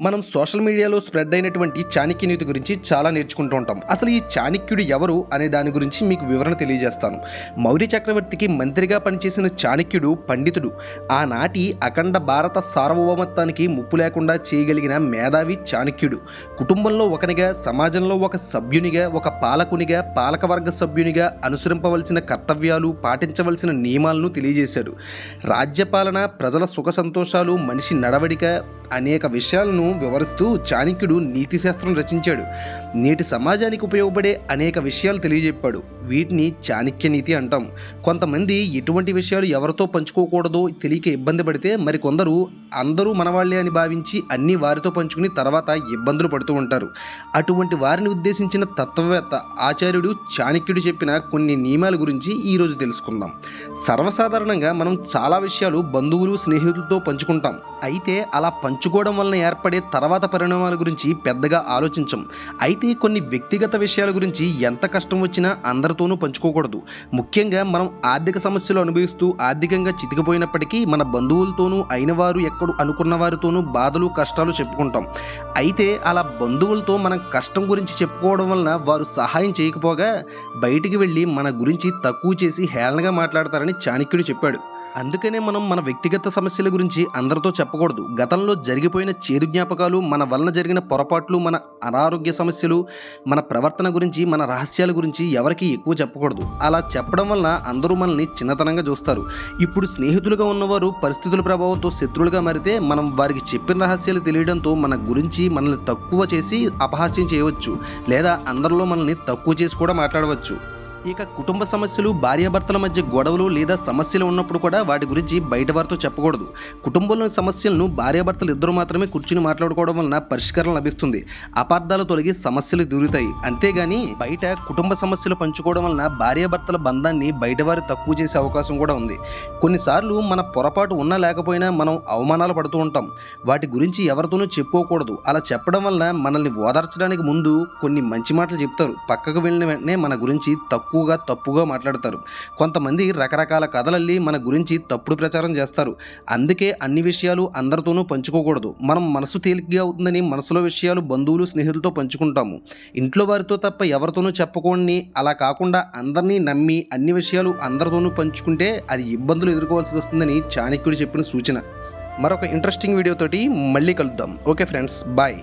మనం సోషల్ మీడియాలో స్ప్రెడ్ అయినటువంటి చాణక్య నీతి గురించి చాలా నేర్చుకుంటూ ఉంటాం. అసలు ఈ చాణక్యుడు ఎవరు అనే దాని గురించి మీకు వివరణ తెలియజేస్తాను. మౌర్య చక్రవర్తికి మంత్రిగా పనిచేసిన చాణక్యుడు పండితుడు. ఆనాటి అఖండ భారత సార్వభౌమత్వానికి ముప్పు లేకుండా చేయగలిగిన మేధావి చాణక్యుడు. కుటుంబంలో ఒకనిగా సమాజంలో ఒక సభ్యునిగా ఒక పాలకునిగా పాలకవర్గ సభ్యునిగా అనుసరింపవలసిన కర్తవ్యాలు పాటించవలసిన నియమాలను తెలియజేశాడు. రాజ్యపాలన ప్రజల సుఖ సంతోషాలు మనిషి నడవడిక అనేక విషయాలను వివరిస్తూ చాణక్యుడు నీతిశాస్త్రం రచించాడు. నేటి సమాజానికి ఉపయోగపడే అనేక విషయాలు తెలియజెప్పాడు. వీటిని చాణక్య నీతి అంటాం. కొంతమంది ఎటువంటి విషయాలు ఎవరితో పంచుకోకూడదో తెలియక ఇబ్బంది పడితే మరికొందరు అందరూ మనవాళ్ళే అని భావించి అన్ని వారితో పంచుకుని తర్వాత ఇబ్బందులు పడుతూ ఉంటారు. అటువంటి వారిని ఉద్దేశించిన తత్వవేత్త ఆచార్యుడు చాణక్యుడు చెప్పిన కొన్ని నియమాల గురించి ఈరోజు తెలుసుకుందాం. సర్వసాధారణంగా మనం చాలా విషయాలు బంధువులు స్నేహితులతో పంచుకుంటాం. అయితే అలా పంచుకోవడం వలన ఏర్పడే తర్వాత పరిణామాల గురించి పెద్దగా ఆలోచించం. అయితే కొన్ని వ్యక్తిగత విషయాల గురించి ఎంత కష్టం వచ్చినా అందరితోనూ పంచుకోకూడదు. ముఖ్యంగా మనం ఆర్థిక సమస్యలు అనుభవిస్తూ ఆర్థికంగా చితికిపోయినప్పటికీ మన బంధువులతోనూ అయిన వారు ఎక్కడు అనుకున్న వారితోనూ బాధలు కష్టాలు చెప్పుకుంటాం. అయితే అలా బంధువులతో మనం కష్టం గురించి చెప్పుకోవడం వలన వారు సహాయం చేయకపోగా బయటికి వెళ్ళి మన గురించి తక్కువ చేసి హేళనగా మాట్లాడతారని చాణక్యుడు చెప్పాడు. అందుకనే మనం మన వ్యక్తిగత సమస్యల గురించి అందరితో చెప్పకూడదు. గతంలో జరిగిపోయిన చేదు జ్ఞాపకాలు మన వలన జరిగిన పొరపాట్లు మన అనారోగ్య సమస్యలు మన ప్రవర్తన గురించి మన రహస్యాల గురించి ఎవరికి ఎక్కువ చెప్పకూడదు. అలా చెప్పడం వలన అందరూ మనల్ని చిన్నతనంగా చూస్తారు. ఇప్పుడు స్నేహితులుగా ఉన్నవారు పరిస్థితుల ప్రభావంతో శత్రువులుగా మారితే మనం వారికి చెప్పిన రహస్యాలు తెలియడంతో మన గురించి మనల్ని తక్కువ చేసి అపహాస్యం చేయవచ్చు. లేదా అందరిలో మనల్ని తక్కువ చేసి కూడా మాట్లాడవచ్చు. ఇక కుటుంబ సమస్యలు భార్యాభర్తల మధ్య గొడవలు లేదా సమస్యలు ఉన్నప్పుడు కూడా వాటి గురించి బయట వారితో చెప్పకూడదు. కుటుంబంలోని సమస్యలను భార్యాభర్తలు ఇద్దరు మాత్రమే కూర్చుని మాట్లాడుకోవడం వలన పరిష్కారం లభిస్తుంది. అపార్థాలు తొలగి సమస్యలు దూరుతాయి అంతేగాని బయట కుటుంబ సమస్యలు పంచుకోవడం వలన భార్యాభర్తల బంధాన్ని బయటవారు తక్కువ చేసే అవకాశం కూడా ఉంది. కొన్నిసార్లు మన పొరపాటు ఉన్నా లేకపోయినా మనం అవమానాలు పడుతూ ఉంటాం. వాటి గురించి ఎవరితోనూ చెప్పుకోకూడదు. అలా చెప్పడం వలన మనల్ని ఓదార్చడానికి ముందు కొన్ని మంచి మాటలు చెప్తారు. పక్కకు వెళ్ళిన వెంటనే మన గురించి తక్కువ తక్కువగా తప్పుగా మాట్లాడతారు. కొంతమంది రకరకాల కథలల్లి మన గురించి తప్పుడు ప్రచారం చేస్తారు. అందుకే అన్ని విషయాలు అందరితోనూ పంచుకోకూడదు. మనం మనసు తేలికగా అవుతుందని మనసులో విషయాలు బంధువులు స్నేహితులతో పంచుకుంటాము. ఇంట్లో వారితో తప్ప ఎవరితోనూ చెప్పుకోండి అలా కాకుండా అందరినీ నమ్మి అన్ని విషయాలు అందరితోనూ పంచుకుంటే అది ఇబ్బందులు ఎదుర్కోవాల్సి వస్తుందని చాణక్యుడు చెప్పిన సూచన. మరొక ఇంట్రెస్టింగ్ వీడియోతోటి మళ్ళీ కలుద్దాం. Okay friends bye.